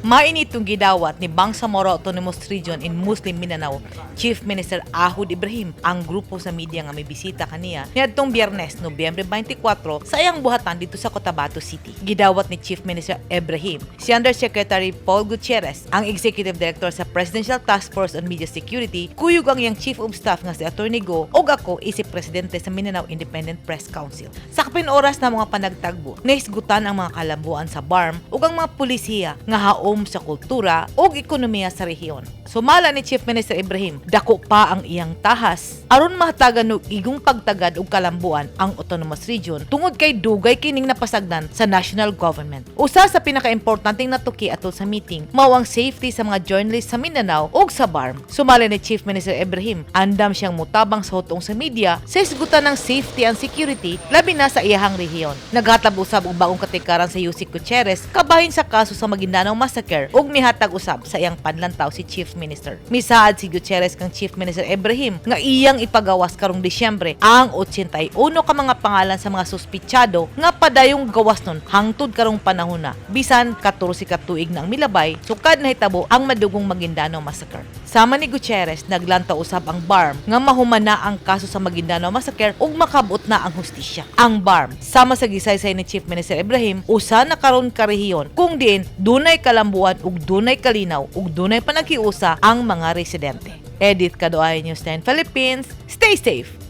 Mainitong gidawat ni Bangsamoro Autonomous Region in Muslim Mindanao, Chief Minister Ahud Ibrahim ang grupo sa media nga may bisita kaniya niadtong Biyernes, Nobyembre 24 sa iyang buhatan dito sa Cotabato City. Gidawat ni Chief Minister Ibrahim si Undersecretary Paul Gutierrez, ang Executive Director sa Presidential Task Force on Media Security, kuyog ang iyang Chief of Staff nga si Attorney Go ug ako isip Presidente sa Mindanao Independent Press Council. Sa kapin oras na mga panagtagbo, naisgutan ang mga kalambuan sa BARM ug ang mga pulisiya nga haom sa kultura ug ekonomiya sa rehiyon. Sumala ni Chief Minister Ibrahim, dako pa ang iyang tahas aron mahatagan og igong pagtagad og kalambuan ang autonomous region tungod kay dugay kining napasagdan sa national government. Usa sa pinakaimportanteng natuki atol sa meeting mao ang safety sa mga journalists sa Mindanao ug sa BARM. Sumala ni Chief Minister Ibrahim, andam siyang mutabang sa hutong sa media sa isgutan ng safety and security labi na sa iyahang rehiyon. Naghatag usab og bagong katikaran sa Yusik Gutierrez kabahin sa kaso sa Maguindanao Massacre ug mihatag usab sa iyang panlantaw si Chief Minister. Misaad si Gutierrez kang Chief Minister Ibrahim nga iyang ipagawas karong Disyembre ang 81 ka mga pangalan sa mga suspitsado nga padayong gawas nun hangtod karong panahon na bisan 14 ka tuig na ang milabay sukad na hitabo ang madugong Maguindanao Massacre. Sama ni Gutierrez, naglanta usab ang BARM nga mahuman na ang kaso sa Maguindanao Massacre ug makabot na ang hustisya. Ang BARM, sama sa gisaysay ni Chief Minister Ibrahim, usa na karon ka rehiyon kung diin dunay kalambuan ug dunay kalinaw ug dunay panaghiusa ang mga residente. Edit Kadoay News 10 Philippines. Stay safe!